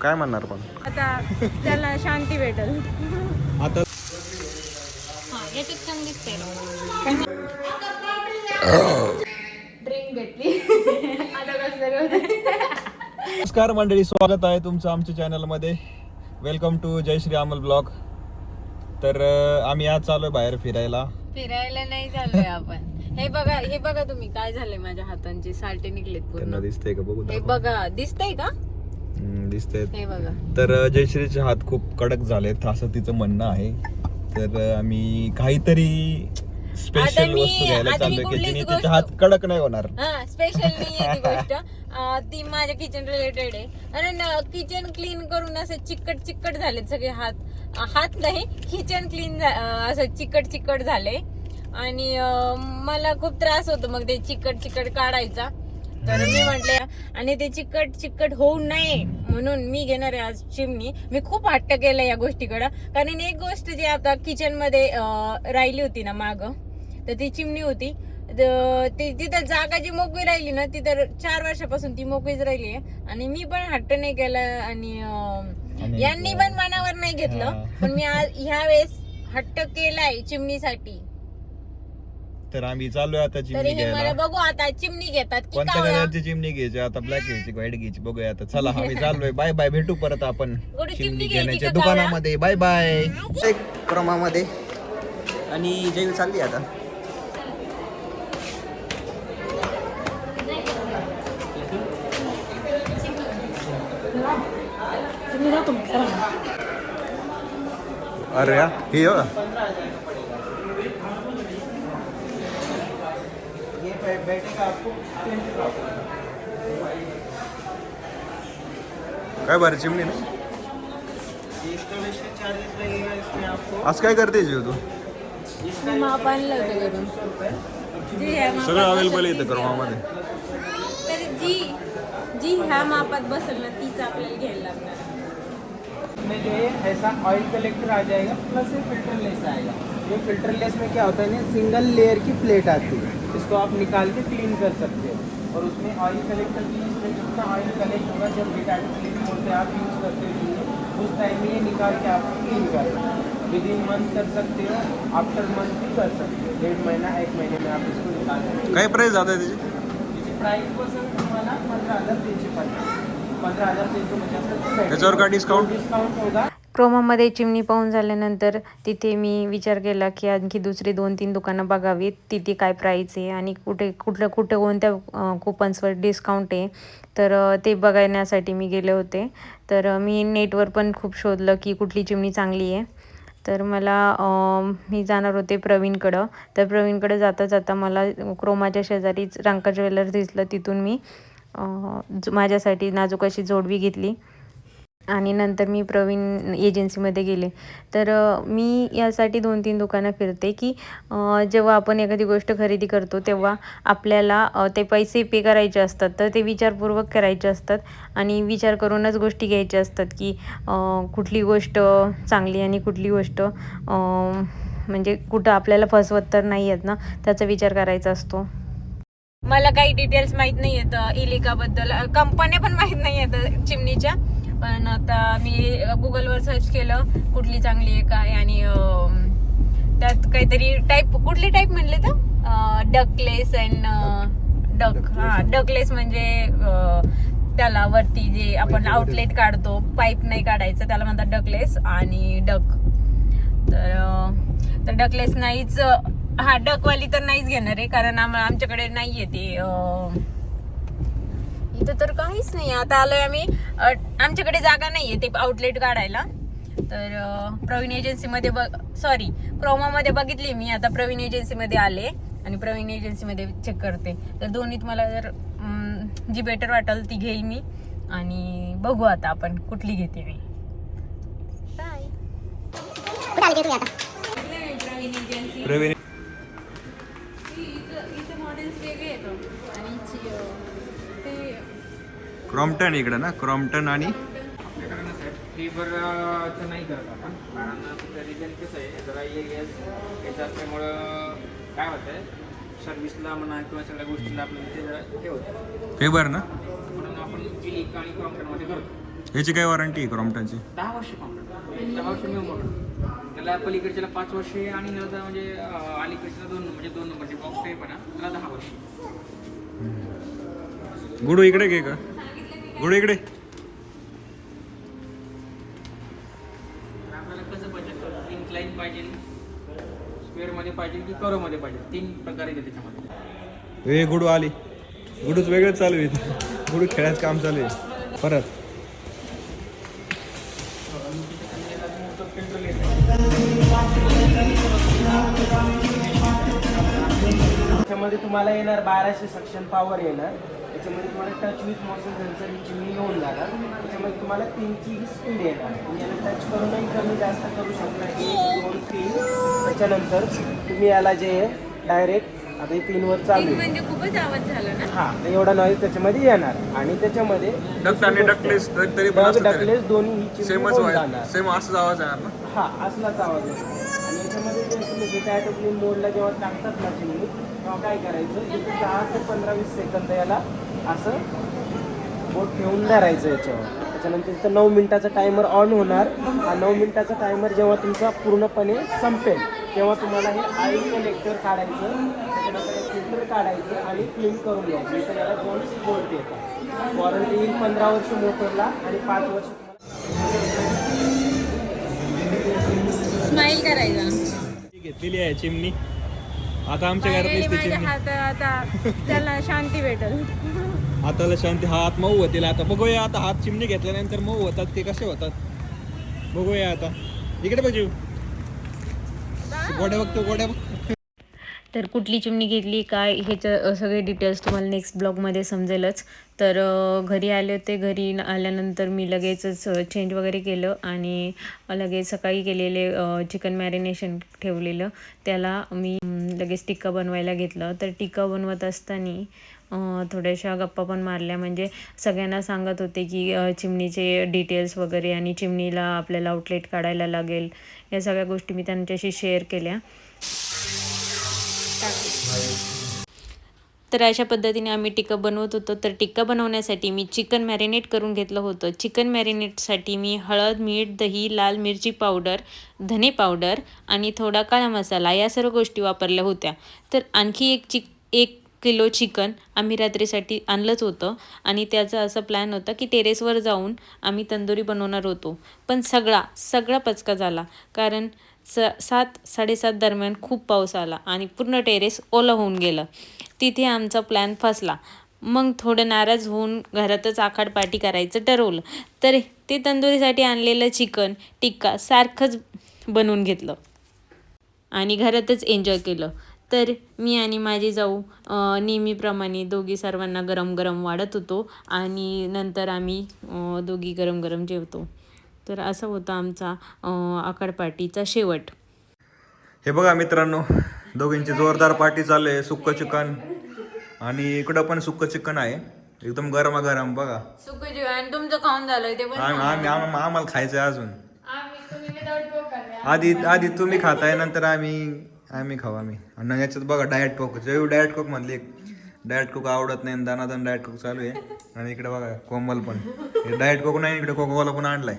काय म्हणणार पण? आता त्याला शांती भेटल. आता ड्रिंक भेटली नमस्कार मंडळी स्वागत आहे तुमचं आमच्या चॅनलमध्ये welcome to Jai Shri Amal blog. तर आम्ही आज चालू आहे बाहेर फिरायला. फिरायला नाही चाललोय आपण. हे बघा हे बघा तुम्ही काय झालंय माझ्या हातांची. सालटे निघलेत पूर्ण. दिसतंय का? बघू हे. बघा दिसतंय का? बघा. तर जयश्रीचे हात खूप कडक झालेत असं तिचं म्हणणं आहे. तर आम्ही काहीतरी स्पेशल वस्तू घ्यायला चाललोय की तिचे हात कडक नाही होणार. हा स्पेशल नाही गोष्ट. ती माझ्या किचन रिलेटेड आहे. आणि किचन क्लीन करून असं चिकट चिकट झालेत सगळे हात. हात नाही किचन क्लीन असं चिकट चिकट झाले. आणि मला खूप त्रास होतो मग ते चिकट चिकट काढायचा. तर मी म्हटले आणि ते चिकट चिकट होऊ नये म्हणून मी घेणार आहे आज चिमणी. मी खूप हट्ट केलं या गोष्टीकडं. कारण एक गोष्ट जी आता किचनमध्ये अं, राहिली होती ना माग तर ती चिमणी होती. ती तिथं जागा जी मोकळी राहिली ना ती तर चार वर्षापासून ती मोकळीच राहिली आहे. आणि मी पण हट्ट नाही केला आणि यांनी पण मनावर नाही घेतलं. पण मी आज ह्या वेळेस हट्ट केलाय चिमणीसाठी. तर आम्ही चाललोय आता तरी चिमणी हे मला घ्यायला बघू आता चिमणी घेतात की कोणत्या कावळा? कलरची चिमणी घ्यायची? आता ब्लॅक घ्यायची व्हाईट घ्यायची बघूया आता. चला आम्ही चाललोय. बाय बाय भेटू परत आपण गोडी चिमणी चिमणी घ्यायची घेण्याच्या का कावळा? दुकानामध्ये. बाय बाय एक क्रमामध्ये. आणि जैव चालली आता. अरे या हे हो. काय बरं चिमणी ना? आज काय करते जीव तू? जी ह्या मापात सगळं अवेलेबल बसेल येतं तीच क्रमामध्ये घ्या. तर जी जी ह्या मापात बसेल ना तीच आपल्याला घ्यायला लागणार. में जो है ऐसा ऑयल कलेक्टर आ जाएगा प्लस ये फिल्टर लेस आएगा. ये फ़िल्टर लेस में क्या होता है ना सिंगल लेयर की प्लेट आती है। इसको आप निकाल के क्लीन कर सकते हो। और उसमें ऑयल कलेक्टर की इसमें जितना ऑयल कलेक्ट होगा जब डिटाइट क्लीन होते आप यूज़ करते हो उस टाइम में ये निकाल के आप क्लीन करना विद इन मंथ कर सकते हो आफ्टर मंथ भी कर सकते हो। डेढ़ महीना एक महीने में आप इसको निकाल सकते काय प्राइस ज़्यादा आहे त्याची हो प्राइस बसेल तुम्हाला पंधरा हज़ार तीनशे पन्नास पंधरा हज़ार तीनशे पचास त्याच्यावर काय डिस्काउंट डिस्काउंट होगा। क्रोमामध्ये चिमणी पाहून झाल्यानंतर तिथे मी विचार केला की आणखी दुसरी दोन तीन दुकानं बघावीत. तिथे काय प्राईस आहे आणि कुठे कुठलं कुठं कोणत्या कुपन्सवर डिस्काउंट आहे. तर ते बघण्यासाठी मी गेले होते. तर मी नेटवर पण खूप शोधलं की कुठली चिमणी चांगली आहे. तर मला मी जाणार होते प्रवीणकडं. तर प्रवीणकडे जाता जाता मला क्रोमाच्या शेजारीच रांका ज्वेलर्स दिसलं. तिथून मी माझ्यासाठी नाजूकाशी जोडवी घेतली. आणि नंतर मी प्रवीण एजन्सीमध्ये गेले. तर मी यासाठी दोन तीन दुकानं फिरते की जेव्हा आपण एखादी गोष्ट खरेदी करतो तेव्हा आपल्याला ते पैसे पे करायचे असतात. तर ते विचारपूर्वक करायचे असतात आणि विचार करूनच गोष्टी घ्यायच्या असतात की कुठली गोष्ट चांगली आणि कुठली गोष्ट म्हणजे कुठं आपल्याला फसवत तर नाही आहेत ना त्याचा विचार करायचा असतो. मला काही डिटेल्स माहीत नाही आहेत इलिकाबद्दल. कंपन्या पण माहीत नाही आहेत चिमणीच्या. पण आता मी गुगलवर सर्च केलं कुठली चांगली आहे काय आणि त्यात काहीतरी टाईप कुठली टाईप म्हणले तर? डकलेस अँड डक हा डकलेस म्हणजे त्याला वरती जे आपण आउटलेट काढतो पाईप नाही काढायचं त्याला म्हणतात डकलेस आणि डक तर तर डकलेस नाहीच हा डकवाली तर नाहीच घेणार आहे कारण आम आमच्याकडे नाहीये ते अं, इथं तर काहीच नाही. आता आलोय आम्ही. आमच्याकडे जागा नाहीये ते आउटलेट काढायला. तर प्रवीण एजन्सीमध्ये बघ सॉरी क्रोमामध्ये बघितली मी. आता प्रवीण एजन्सीमध्ये आले आणि प्रवीण एजन्सीमध्ये चेक करते. तर दोन्हीत मला जर जी बेटर वाटेल ती घेईल मी. आणि बघू आता आपण कुठली घेते मी. बाय प्रवीण. एजन्सी ते क्रॉम्प्टन इकडे ना क्रॉम्प्टन आणि आपल्याकडे ना साहेब फेवरचं नाही करत आपण. कारण त्याचं रिझन कसं आहे जरा ये यस याचं असल्यामुळं काय होतं आहे सर्व्हिसला म्हणा किंवा सगळ्या गोष्टीला आपल्याला ते जरा हे होतं फेबर ना? म्हणून आपण आणि क्रॉम्प्टनमध्ये करतो. ह्याची काय वॉरंटी आहे क्रॉम्प्टनची? दहा वर्ष कॉम्प्युटर दहा वर्ष मी मोठं त्याला पलीकडच्याला पाच वर्षे आणि ह्याला म्हणजे अं, अलीकडच्याला दोन म्हणजे दोन नंबरचे बॉक्स टाईप आहे ना त्याला दहा वर्ष. गुडू इकडे घे का? गुडू इकडे. आपल्याला कसं पाहिजे? इन्क्लाइन पाहिजे पाहिजे की पाहिजे? तीन प्रकार येते त्याच्यामध्ये. ए गुडू आली. गुडूच वेगळंच चालू आहे. गुडू खेळायचं काम चालू आहे. परत. त्याच्यामध्ये तुम्हाला येणार बाराशे सक्शन पॉवर येणार. त्याच्यामध्ये तुम्हाला टच विथ मोशन सेन्सर ही चिमणी येऊन जाणार. त्याच्यामध्ये तुम्हाला तीनची ही स्पीड येणार. तुम्ही याला टच करूनही कमी जास्त करू शकता. एक दोन तीन. त्याच्यानंतर तुम्ही याला जे आहे डायरेक्ट आता हे तीनवर चालू म्हणजे खूपच आवाज झाला ना? हा तर एवढा नॉईज त्याच्यामध्ये येणार. आणि त्याच्यामध्ये आणि डकलेस डक तरी. डकलेस दोन्ही ही सेमच जाणार. सेम असंच आवाज आहे ना? हा असलाच आवाज येतो आणि याच्यामध्ये जे तुम्ही डेटा मोडला जेव्हा टाकतात ना चिमणी तेव्हा काय करायचं? दहा ते पंधरा वीस सेकंद याला असं बोट ठेवून धरायचं याच्यावर. त्याच्यानंतर तिथं नऊ मिनिटाचा टायमर ऑन होणार. हा नऊ मिनिटाचा टायमर जेव्हा तुमचा पूर्णपणे संपेल तेव्हा तुम्हाला हे आईल कलेक्टर काढायचं त्याच्यानंतर फिल्टर काढायचं आणि क्लीन करून घ्यायचं. इथं याला दोन बोल्ट येतात. वॉरंटी येईल पंधरा वर्ष मोटरला आणि पाच वर्ष स्माइल करायचा घेतलेली आहे चिमणी. आता आमच्या घरात माझ्या आता त्याला शांती भेटल. हाताला शांती हा हात मऊ होतील आता. बघूया आता हात चिमणी घेतल्यानंतर मऊ होतात ते कसे होतात. बघूया आता. इकडे बघ गोड्या बघतो गोड्या बघ तर कुठली चिमणी घेतली काय ह्याचं सगळे डिटेल्स तुम्हाला नेक्स्ट ब्लॉगमध्ये समजेलच. तर घरी आले होते घरी आल्यानंतर मी लगेचच चेंज वगैरे केलं आणि लगेच सकाळी केलेले चिकन मॅरिनेशन ठेवलेलं. त्याला मी लगेच टिक्का बनवायला घेतलं. तर टिक्का बनवत असताना थोड्याशा गप्पा पण मारल्या. म्हणजे सगळ्यांना सांगत होते की चिमणीचे डिटेल्स वगैरे आणि चिमणीला आपल्याला आउटलेट काढायला लागेल. या सगळ्या गोष्टी मी त्यांच्याशी शेअर केल्या. तर अशा पद्धतीने आम्ही टिक्का बनवत होतो. तर टिक्का बनवण्यासाठी मी चिकन मॅरिनेट करून घेतलं होतं. चिकन मॅरिनेटसाठी मी हळद मीठ दही लाल मिरची पावडर धने पावडर आणि थोडा काळा मसाला या सर्व गोष्टी वापरल्या होत्या. तर आणखी एक चिक एक किलो चिकन आम्ही रात्रीसाठी आणलंच होतं आणि त्याचा असा प्लॅन होता की टेरेसवर जाऊन आम्ही तंदुरी बनवणार होतो. पण सगळा सगळा पचका झाला. कारण स सात साडेसात दरम्यान खूप पाऊस आला आणि पूर्ण टेरेस ओलं होऊन गेलं. तिथे आमचा प्लॅन फसला. मग थोडं नाराज होऊन घरातच आखाड पार्टी करायचं ठरवलं. तर ते तंदुरीसाठी आणलेलं चिकन टिक्का सारखंच बनवून घेतलं. आणि घरातच एन्जॉय केलं. तर मी आणि माझी जाऊ नेहमीप्रमाणे दोघी सर्वांना गरम गरम वाढत होतो आणि नंतर आम्ही दोघी गरम गरम जेवतो. तर असा होता आमचा पार्टीचा शेवट. हे बघा मित्रांनो दोघींची जोरदार पार्टी चालू आहे सुक्क चिकन. आणि इकडं पण सुक्क चिकन आहे. एकदम गरमागरम बघा. सुखजीव आणि तुमचं खाऊन झालंय ते पण आम्ही आम्ही आम्हा- आम्हाला खायचं आहे अजून आधी आधी तुम्ही खाताय नंतर आम्ही आम्ही खाऊ आम्ही. आणि याच्यात बघा डायट कोक. जेव्हा डायट कोक म्हणले डायट कोक आवडत नाही दानादान डायट कोक चालू आहे. आणि इकडे बघा कोमल पण. डायट कोक नाही इकडे कोकोवाला पण आणलाय.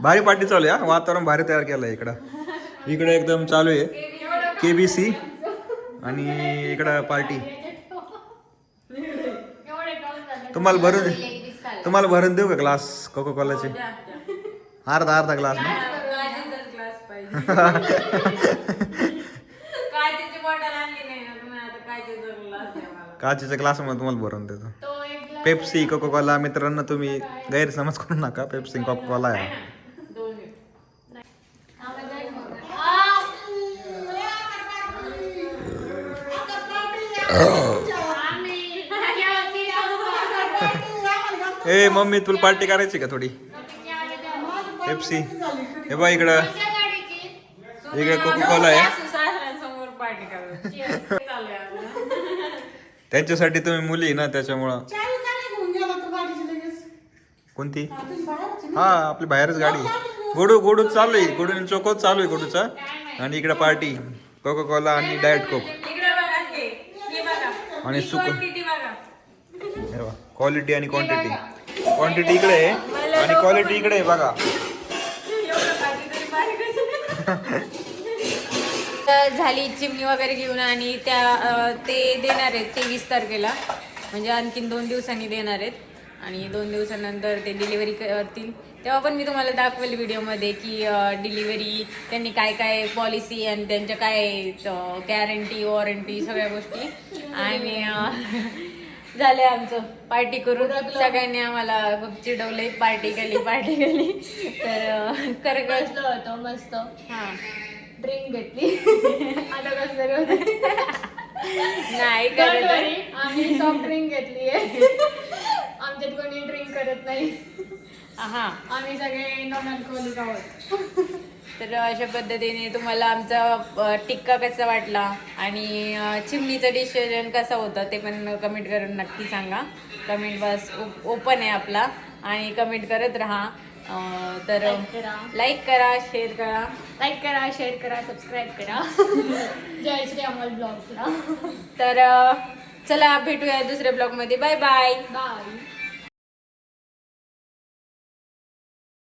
भारी पार्टी चालू आहे हा. वातावरण भारी तयार केलं आहे इकडं. इकडे एकदम चालू आहे. के बी सी आणि इकडं पार्टी तुम्हाला भरून तुम्हाला भरून देऊ का ग्लास कोको कोलाचे अर्धा अर्धा ग्लास ना काचेच्या ग्लासमध्ये तुम्हाला भरून देतो. पेप्सी कोको कोला मित्रांनो तुम्ही गैरसमज करू नका. पेप्सी कोको कोला आहे. ए मम्मी तुला पार्टी करायची का थोडी? पेप्सी. हे बघ इकडं. इकडे कोको कोला आहे त्यांच्यासाठी तुम्ही मुली आहे ना त्याच्यामुळं. कोणती? हा आपली बाहेरच गाडी. गोडू गोडू चालू आहे. गोडू चोकोत चालू आहे गोडूचा. आणि इकडे पार्टी. कोको कोला आणि डायट कोक आणि सुक. हे बघा, क्वालिटी आणि क्वांटिटी क्वांटिटी इकडे आहे. आणि क्वालिटी इकडे आहे बघा. तर झाली चिमणी वगैरे घेऊन आणि त्या ते देणार आहेत तेवीस तारखेला. म्हणजे आणखीन दोन दिवसांनी देणार आहेत. आणि दोन दिवसानंतर ते डिलिव्हरी करतील. तेव्हा पण मी तुम्हाला दाखवेल व्हिडिओमध्ये की डिलिव्हरी त्यांनी काय काय पॉलिसी आणि त्यांच्या काय गॅरंटी वॉरंटी सगळ्या गोष्टी. आणि अं, झालं आमचं. पार्टी करून सगळ्यांनी आम्हाला खूप चिडवले पार्टी केली पार्टी केली. तर अं, कर कर बसलो होतो मस्त. हां. ड्रिंक घेतली. आता कसं तरी होतं नाही करत worry, आम्ही सॉफ्ट ड्रिंक घेतली आहे आमच्यात कोणी ड्रिंक करत नाही. हा. आम्ही सगळे नॉन अल्कोहोलिक आहोत. तर अशा पद्धतीने तुम्हाला आमचा टिक्का कसा वाटला आणि चिमणीचं डिसिजन कसं होतं ते पण कमेंट करून नक्की सांगा. कमेंट बस ओपन आहे आपला आणि कमेंट करत राहा. तर. लाईक करा. शेअर करा लाईक करा. शेअर करा सबस्क्राईब करा जय श्री अमोल ब्लॉग्सला तर चला भेटूया दुसऱ्या ब्लॉगमध्ये बाय बाय बाय